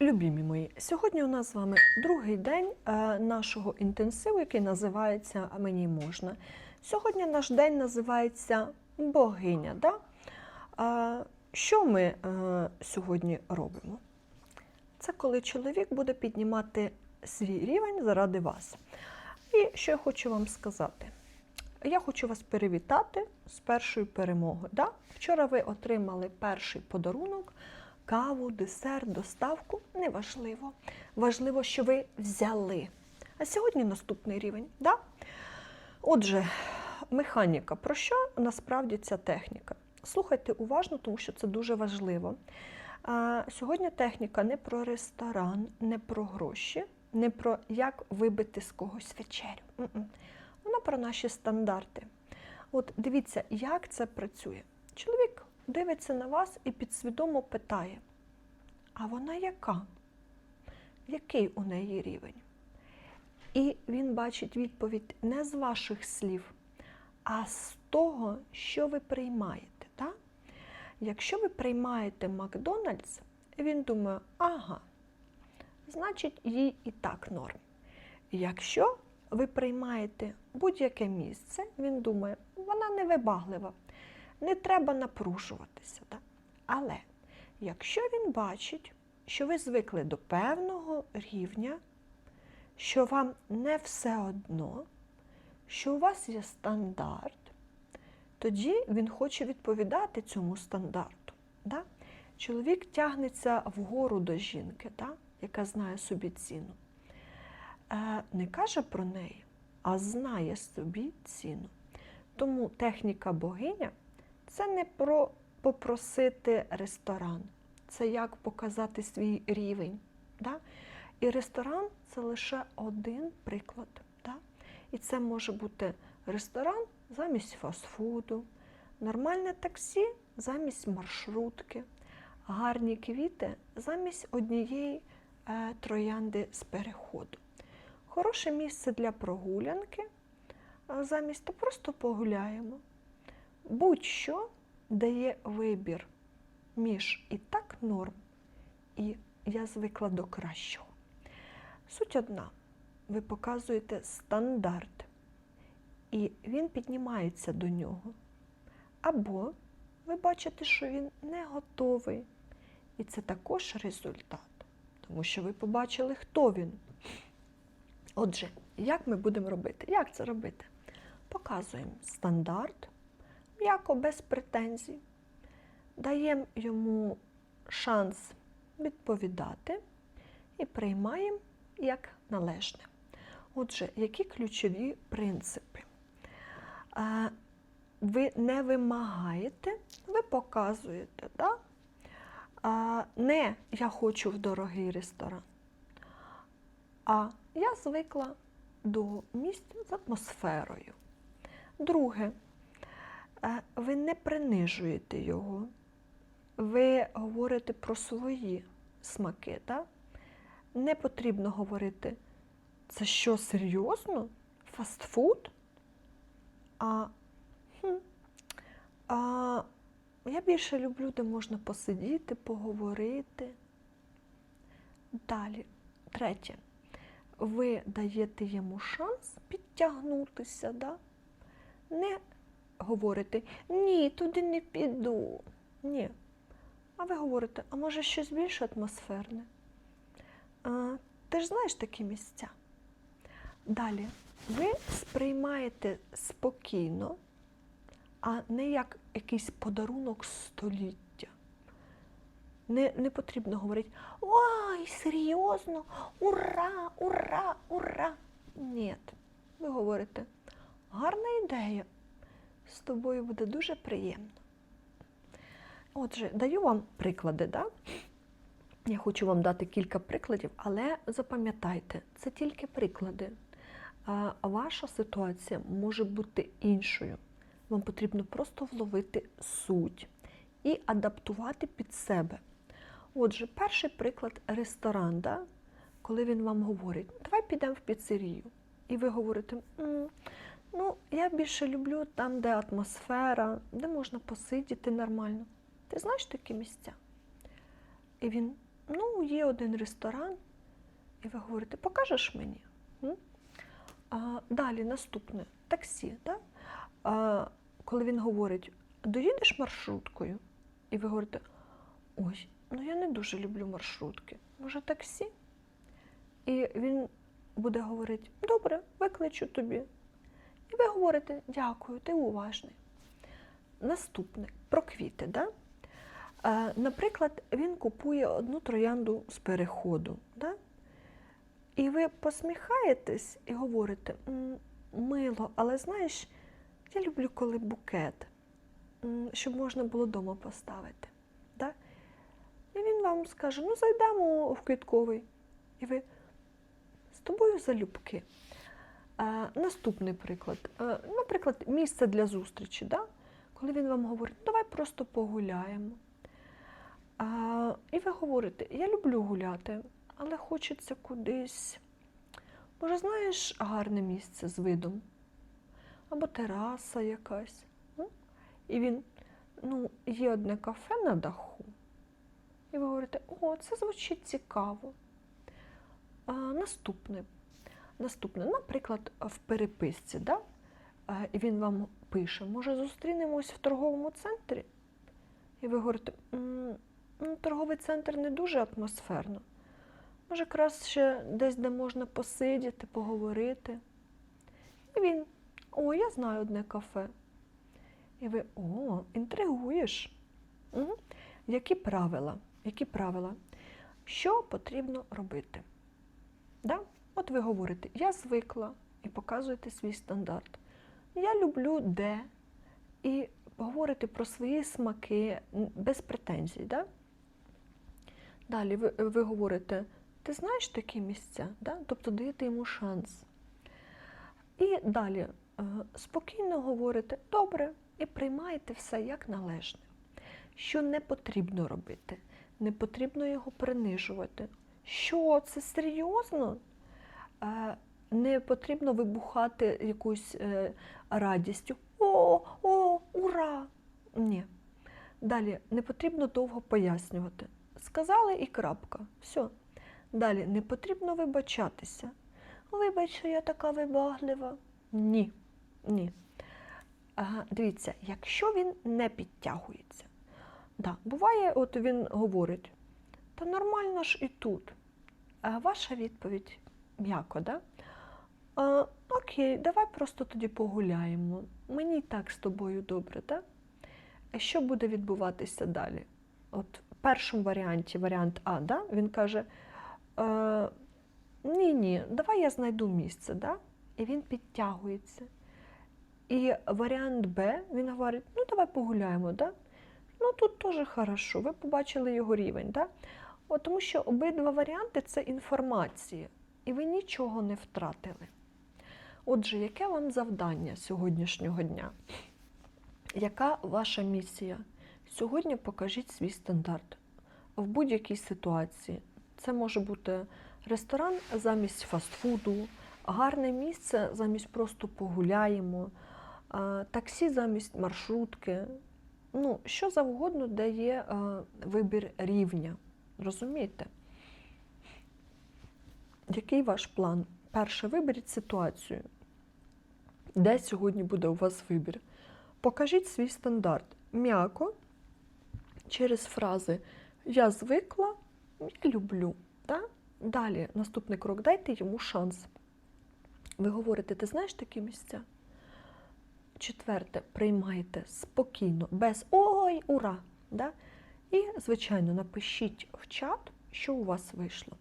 Любімі мої, сьогодні у нас з вами другий день е, нашого інтенсиву, який називається Мені можна. Сьогодні наш день називається Богиня. Да? Що ми е, сьогодні робимо? Це коли чоловік буде піднімати свій рівень заради вас. І що я хочу вам сказати? Я хочу вас привітати з першою перемогою. Да? Вчора ви отримали перший подарунок, каву, десерт, доставку. Неважливо. Важливо, що ви взяли. А сьогодні наступний рівень. Да? Отже, механіка. Про що насправді ця техніка? Слухайте уважно, тому що це дуже важливо. А, Сьогодні техніка не про ресторан, не про гроші, не про як вибити з когось вечерю. Вона про наші стандарти. От дивіться, як це працює. Чоловік дивиться на вас і підсвідомо питає: а вона яка? Який у неї рівень? І він бачить відповідь не з ваших слів, а з того, що ви приймаєте. Так? Якщо ви приймаєте Макдональдс, він думає, ага, значить, їй і так норм. Якщо ви приймаєте будь-яке місце, він думає, вона невибаглива, не треба напружуватися. Так? Але якщо він бачить, що ви звикли до певного рівня, що вам не все одно, що у вас є стандарт, тоді він хоче відповідати цьому стандарту. Да? Чоловік тягнеться вгору до жінки, да? яка знає собі ціну. Е, Не каже про неї, а знає собі ціну. Тому техніка богиня це не про попросити ресторан, це як показати свій рівень. Да? І ресторан це лише один приклад. Да? І це може бути ресторан замість фастфуду, нормальне таксі замість маршрутки, гарні квіти замість однієї е, троянди з переходу. Хороше місце для прогулянки, замість то просто погуляємо. Будь-що дає вибір між і так норм, і я звикла до кращого. Суть одна, ви показуєте стандарт, і він піднімається до нього. Або ви бачите, що він не готовий. І це також результат, тому що ви побачили, хто він. Отже, як ми будемо робити? Як це робити? Показуємо стандарт, м'яко без претензій, даємо йому шанс відповідати і приймаємо як належне. Отже, які ключові принципи? Е, Ви не вимагаєте, ви показуєте, да? Не я хочу в дорогий ресторан, а я звикла до місць з атмосферою. Друге, е, ви не принижуєте його, ви говорите про свої смаки. Так? Не потрібно говорити, це що серйозно? Фастфуд? А, хм, а я більше люблю, де можна посидіти, поговорити. Далі, третє, ви даєте йому шанс підтягнутися, да? не говорите ні, туди не піду. Ні. А ви говорите, а може щось більш атмосферне? А, ти ж знаєш такі місця. Далі, ви сприймаєте спокійно, а не як якийсь подарунок століття. Не, не потрібно говорити Ой, серйозно, ура, ура, ура. Ні. Ви говорите, гарна ідея. З тобою буде дуже приємно. Отже, даю вам приклади. Да? Я хочу вам дати кілька прикладів, але запам'ятайте, це тільки приклади. Ваша ситуація може бути іншою. Вам потрібно просто вловити суть і адаптувати під себе. Отже, перший приклад ресторан, да? коли він вам говорить, давай підемо в піцерію. І ви говорите, «М, ну, я більше люблю там, де атмосфера, де можна посидіти нормально. Ти знаєш такі місця? І він ну, є один ресторан, і ви говорите, покажеш мені? А, далі наступне таксі. Да? А, коли він говорить, доїдеш маршруткою? І ви говорите, ой, ну я не дуже люблю маршрутки. Може, таксі? І він буде говорити, добре, викличу тобі. І ви говорите, дякую, ти уважний. Наступне про квіти. Да? Е, наприклад, він купує одну троянду з переходу. Да? І ви посміхаєтесь і говорите, мило, але знаєш, я люблю, коли букет, щоб можна було вдома поставити. Да? І він вам скаже, ну зайдемо в квітковий. І ви з тобою залюбки. Наступний приклад. Наприклад, місце для зустрічі. Да? Коли він вам говорить, давай просто погуляємо. А, і ви говорите, я люблю гуляти, але хочеться кудись. Може, знаєш, гарне місце з видом? Або тераса якась. І він, ну, є одне кафе на даху. І ви говорите, о, це звучить цікаво. А, наступне. Наступне, наприклад, в переписці, да? Е, він вам пише, може, зустрінемось в торговому центрі? І ви говорите, «М, ну, торговий центр не дуже атмосферно. Може, краще десь, де можна посидіти, поговорити. І він, о, я знаю одне кафе. І ви, о, інтригуєш. Угу. Які правила? Які правила? Що потрібно робити? Да? От ви говорите, я звикла і показуєте свій стандарт. Я люблю де і говорите про свої смаки без претензій. Да? Далі ви, ви говорите, ти знаєш такі місця, да? тобто даєте йому шанс. І далі е, спокійно говорите, добре, і приймаєте все як належне. Що не потрібно робити, не потрібно його принижувати. Що це серйозно? Не потрібно вибухати якоюсь е, радістю. О, о, ура! Ні. Далі не потрібно довго пояснювати. Сказали і крапка. Все. Далі не потрібно вибачатися. Вибач, що я така вибаглива. Ні. Ні. Ага, дивіться, якщо він не підтягується. Да, буває, от він говорить, та нормально ж і тут. А ваша відповідь м'яко, да? А, окей, давай просто тоді погуляємо. Мені і так з тобою добре, да? Що буде відбуватися далі? От в першому варіанті, варіант А, да? він каже: е, ні, ні, давай я знайду місце, да? і він підтягується. І варіант Б, він говорить, ну давай погуляємо, да? Ну тут теж хорошо, ви побачили його рівень. Да? От, тому що обидва варіанти це інформація, і ви нічого не втратили. Отже, яке вам завдання сьогоднішнього дня? Яка ваша місія? Сьогодні покажіть свій стандарт в будь-якій ситуації. Це може бути ресторан замість фастфуду, гарне місце замість просто погуляємо, таксі замість маршрутки. Ну, що завгодно, де є вибір рівня. Розумієте? Який ваш план? Перше, виберіть ситуацію. Де сьогодні буде у вас вибір? Покажіть свій стандарт м'яко через фрази Я звикла, я люблю. Да? Далі, наступний крок, дайте йому шанс. Ви говорите, ти знаєш такі місця? Четверте, приймайте спокійно, без ой, ура! Да? І, звичайно, напишіть в чат, що у вас вийшло.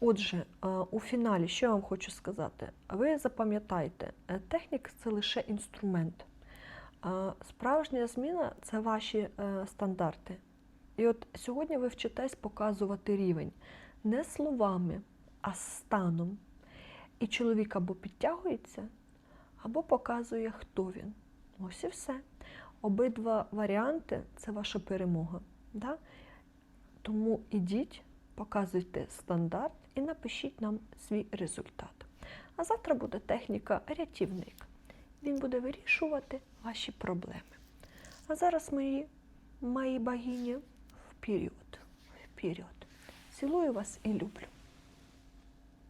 Отже, е, у фіналі, що я вам хочу сказати? Ви запам'ятайте, е, техніка це лише інструмент. Справжня зміна це ваші е, стандарти. І от сьогодні ви вчитесь показувати рівень не словами, а станом. І чоловік або підтягується, або показує, хто він. Ось і все. Обидва варіанти це ваша перемога. Да? Тому ідіть, показуйте стандарт і напишіть нам свій результат. А завтра буде техніка рятівник. Він буде вирішувати ваші проблеми. А зараз мої, мої богині вперед, вперед. Цілую вас і люблю.